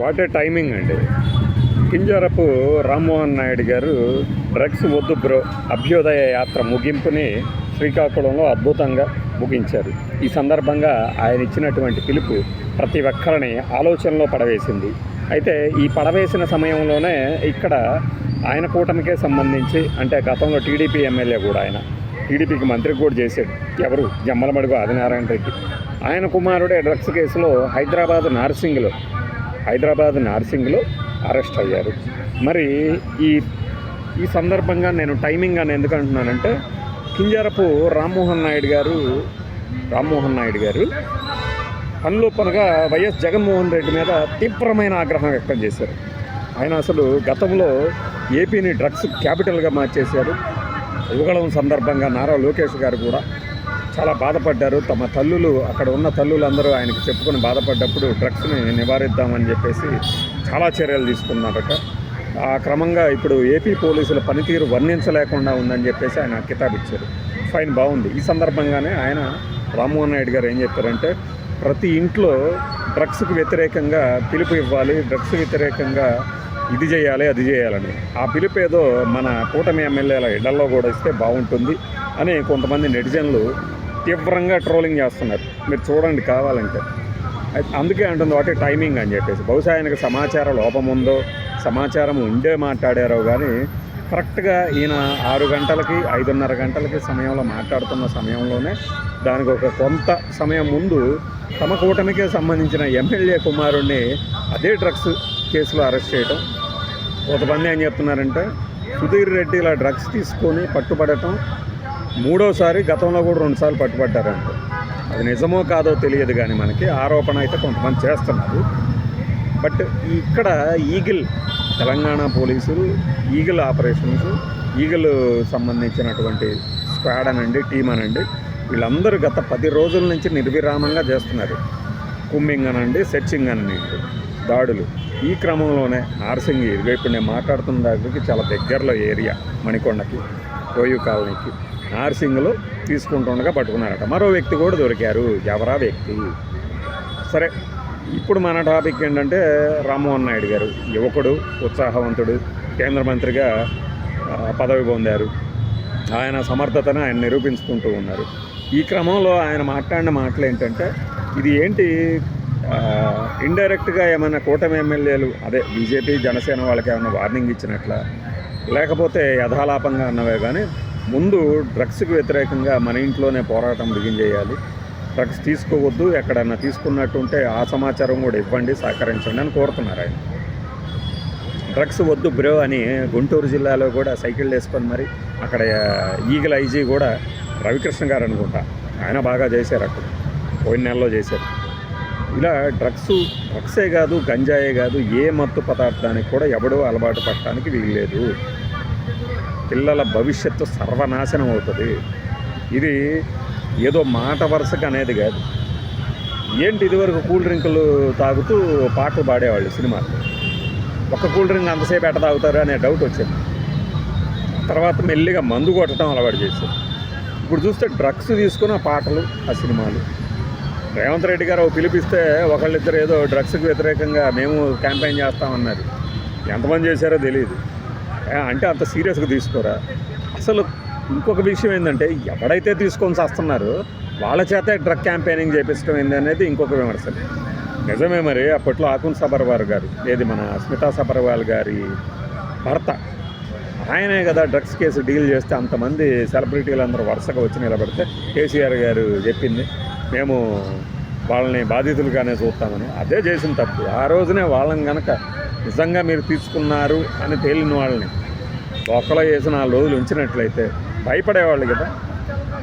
What a timing అండి. కింజరపు రామ్మోహన్ నాయుడు గారు drugs వద్దు బ్రో అభ్యుదయ యాత్ర ముగింపుని శ్రీకాకుళంలో అద్భుతంగా ముగించారు. ఈ సందర్భంగా ఆయన ఇచ్చినటువంటి పిలుపు ప్రతి ఒక్కరిని ఆలోచనలో పడవేసింది. అయితే ఈ పడవేసిన సమయంలోనే ఇక్కడ ఆయన కూటమికే సంబంధించి అంటే గతంలో టీడీపీ ఎమ్మెల్యే కూడా ఆయన టీడీపీకి మంత్రి కూడా చేశాడు. ఎవరు? జమ్మలమడుగు ఆదినారాయణ రెడ్డి. ఆయన కుమారుడే డ్రగ్స్ కేసులో హైదరాబాద్ నార్సింగ్లో హైదరాబాద్ నార్సింగ్లో అరెస్ట్ అయ్యారు. మరి ఈ ఈ సందర్భంగా నేను టైమింగ్ అని ఎందుకు అంటున్నానంటే కింజారపు రామ్మోహన్ నాయుడు గారు రామ్మోహన్ నాయుడు గారు పనిలో పనుగా వైఎస్ జగన్మోహన్ రెడ్డి మీద తీవ్రమైన ఆగ్రహం వ్యక్తం చేశారు. ఆయన అసలు గతంలో ఏపీని డ్రగ్స్ క్యాపిటల్గా మార్చేశారు. యుగళం సందర్భంగా నారా లోకేష్ గారు కూడా చాలా బాధపడ్డారు. తమ తల్లులు అక్కడ ఉన్న తల్లులందరూ ఆయనకు చెప్పుకొని బాధపడ్డప్పుడు డ్రగ్స్ని నివారిద్దామని చెప్పేసి చాలా చర్యలు తీసుకున్నారట. ఆ క్రమంగా ఇప్పుడు ఏపీ పోలీసుల పనితీరు వర్ణించలేకుండా ఉందని చెప్పేసి ఆయన కితాబిచ్చారు. ఫైన్ బాగుంది. ఈ సందర్భంగానే ఆయన రామ్మోహన్ నాయుడు గారు ఏం చెప్పారంటే ప్రతి ఇంట్లో డ్రగ్స్కి వ్యతిరేకంగా పిలుపు ఇవ్వాలి డ్రగ్స్ వ్యతిరేకంగా ఇది చేయాలి అది చేయాలని. ఆ పిలుపు ఏదో మన కూటమి ఎమ్మెల్యేల ఇళ్ళలో కూడా ఇస్తే బాగుంటుంది అని కొంతమంది నెటిజన్లు తీవ్రంగా ట్రోలింగ్ చేస్తున్నారు. మీరు చూడండి కావాలంటే. అయితే అందుకే అంటుంది వాటి టైమింగ్ అని చెప్పేసి. బహుశా ఆయనకు సమాచార లోపం ఉందో సమాచారం ఉండే మాట్లాడారో కానీ కరెక్ట్గా ఈయన ఆరు గంటలకి ఐదున్నర గంటలకి సమయంలో మాట్లాడుతున్న సమయంలోనే దానికి ఒక కొంత సమయం ముందు తమ కూటమికే సంబంధించిన ఎమ్మెల్యే కుమారుణ్ణి అదే డ్రగ్స్ కేసులో అరెస్ట్ చేయడం కొంతమంది ఏం చెప్తున్నారంటే సుధీర్ రెడ్డి ఇలా డ్రగ్స్ తీసుకొని పట్టుబడటం మూడోసారి గతంలో కూడా రెండుసార్లు పట్టుబడ్డారంట అది నిజమో కాదో తెలియదు కానీ మనకి ఆరోపణ అయితే కొంతమంది చేస్తున్నారు. బట్ ఇక్కడ ఈగిల్ తెలంగాణ పోలీసులు ఈగిల్ ఆపరేషన్స్ ఈగిల్ సంబంధించినటువంటి స్క్వాడ్ అనండి టీం అనండి వీళ్ళందరూ గత పది రోజుల నుంచి నిర్విరామంగా చేస్తున్నారు. కుమ్మింగ్ అనండి సెర్చింగ్ అనండి దాడులు. ఈ క్రమంలోనే నార్సింగి ఇదిగో ఇప్పుడు నేను మాట్లాడుతున్న దగ్గరికి చాలా దగ్గరలో ఏరియా మణికొండకి కోయు కాలనీకి. ఆర్సింగ్లో తీసుకుంటుండగా పట్టుకున్నారట. మరో వ్యక్తి కూడా దొరికారు. ఎవరా వ్యక్తి? సరే ఇప్పుడు మన టాపిక్ ఏంటంటే రామ్మోహన్ నాయుడు గారు యువకుడు ఉత్సాహవంతుడు కేంద్ర మంత్రిగా పదవి పొందారు. ఆయన సమర్థతను ఆయన నిరూపించుకుంటూ ఉన్నారు. ఈ క్రమంలో ఆయన మాట్లాడిన మాటలు ఏంటంటే ఇది ఏంటి? ఇండైరెక్ట్గా ఏమైనా కూటమి ఎమ్మెల్యేలు అదే బీజేపీ జనసేన వాళ్ళకి ఏమైనా వార్నింగ్ ఇచ్చినట్ల? లేకపోతే యథాలాపంగా అన్నవే కానీ ముందు డ్రగ్స్కి వ్యతిరేకంగా మన ఇంట్లోనే పోరాటం బిగిన్ చేయాలి డ్రగ్స్ తీసుకోవద్దు ఎక్కడన్నా తీసుకున్నట్టు ఉంటే ఆ సమాచారం కూడా ఇవ్వండి సహకరించండి అని కోరుతున్నారు ఆయన. డ్రగ్స్ వద్దు బ్రో అని గుంటూరు జిల్లాలో కూడా సైకిల్ వేసుకొని మరి అక్కడ ఈగల ఐజీ కూడా రవికృష్ణ గారు అనుకుంటా. ఆయన బాగా చేశారు అక్కడ. పోయిన నెలలో చేశారు. ఇలా డ్రగ్స్ డ్రగ్సే కాదు గంజాయే కాదు ఏ మత్తు పదార్థానికి కూడా ఎవడో అలవాటు పట్టడానికి వీల్లేదు. పిల్లల భవిష్యత్తు సర్వనాశనం అవుతుంది. ఇది ఏదో మాట వరుసకు అనేది కాదు. ఏంటి ఇదివరకు కూల్ డ్రింకులు తాగుతూ పాటలు పాడేవాళ్ళు సినిమాలు ఒక కూల్ డ్రింక్ అంతసేపు ఎట్ట తాగుతారు అనే డౌట్ వచ్చింది. తర్వాత మెల్లిగా మందు కొట్టడం అలవాటు చేశారు. ఇప్పుడు చూస్తే డ్రగ్స్ తీసుకున్న పాటలు ఆ సినిమాలు. రేవంత్ రెడ్డి గారు పిలిపిస్తే ఒకళ్ళిద్దరు ఏదో డ్రగ్స్కి వ్యతిరేకంగా మేము క్యాంపెయిన్ చేస్తామన్నారు. ఎంతమంది చేశారో తెలియదు అంటే అంత సీరియస్గా తీసుకోరా? అసలు ఇంకొక విషయం ఏంటంటే ఎవడైతే తీసుకొని వస్తున్నారో వాళ్ళ చేతే డ్రగ్ క్యాంపెయినింగ్ చేపించడం ఏంది అనేది ఇంకొక విమర్శలు నిజమే మరి అప్పట్లో ఆకున్ సబర్వాల్ గారు ఏది మన స్మితా సబర్వాల్ గారి భర్త ఆయనే కదా డ్రగ్స్ కేసు డీల్ చేస్తే అంతమంది సెలబ్రిటీలు అందరూ వరుసగా వచ్చి నిలబడితే కేసీఆర్ గారు చెప్పింది మేము వాళ్ళని బాధితులుగానే చూస్తామని. అదే చేసిన తప్పు. ఆ రోజునే వాళ్ళని కనుక నిజంగా మీరు తీసుకున్నారు అని తేలిన వాళ్ళని ఒకలో వేసి నాలుగు రోజులు ఉంచినట్లయితే భయపడేవాళ్ళు కదా.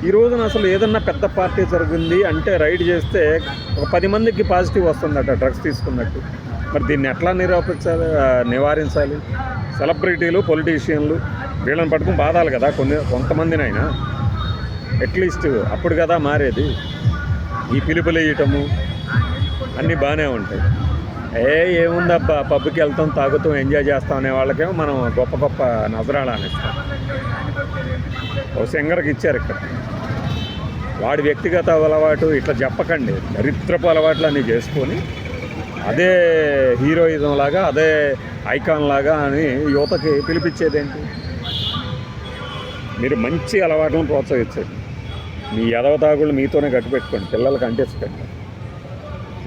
ఈ రోజున అసలు ఏదన్నా పెద్ద పార్టీ జరిగింది అంటే రైడ్ చేస్తే ఒక పది మందికి పాజిటివ్ వస్తుందట డ్రగ్స్ తీసుకున్నట్టు. మరి దీన్ని ఎట్లా నిరూపించాలి? నివారించాలి? సెలబ్రిటీలు పొలిటీషియన్లు వీళ్ళని పట్టుకుని బాధాలి కదా. కొన్ని కొంతమందినైనా. అట్లీస్ట్ అప్పుడు కదా మారేది. ఈ పిలుపులు వేయటము అన్నీ బాగానే ఉంటాయి. ఏ ఏముందబ్బా పబ్కి వెళ్తాం తాగుతాం ఎంజాయ్ చేస్తాం అనే వాళ్ళకేమో మనం గొప్ప గొప్ప నజరాలు అనిస్తాం ఓ సింగర్కి ఇచ్చారు ఇక్కడ. వాడి వ్యక్తిగత అలవాటు ఇట్లా చెప్పకండి. దరిద్రపు అలవాట్లు అన్నీ చేసుకొని అదే హీరోయిజం లాగా అదే ఐకాన్ లాగా అని యువతకి పిలిపించేదేంటి? మీరు మంచి అలవాట్లను ప్రోత్సహించండి. మీ ఎదవ తాగుళ్ళు మీతోనే కట్టుపెట్టుకోండి పిల్లలకి అంటించకండి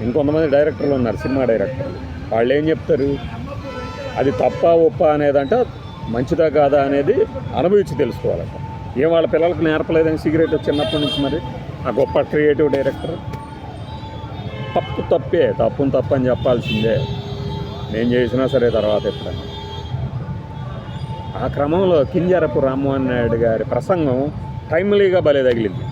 ఇంకొంతమంది డైరెక్టర్లు ఉన్నారు సినిమా డైరెక్టర్లు వాళ్ళు ఏం చెప్తారు? అది తప్ప ఒప్ప అనేదంటే మంచిదా కాదా అనేది అనుభవించి తెలుసుకోవాలంట. ఏం వాళ్ళ పిల్లలకు నేర్పలేదని సిగరెట్ చిన్నప్పటి నుంచి మరి? ఆ గొప్ప క్రియేటివ్ డైరెక్టర్ తప్పు తప్పే తప్పుని తప్పని అని చెప్పాల్సిందే. నేను చేసినా సరే తర్వాత ఎప్పుడైనా ఆ క్రమంలో కింజారపు రామ్మోహన్ నాయుడు గారి ప్రసంగం టైమ్లీగా భలే తగిలింది.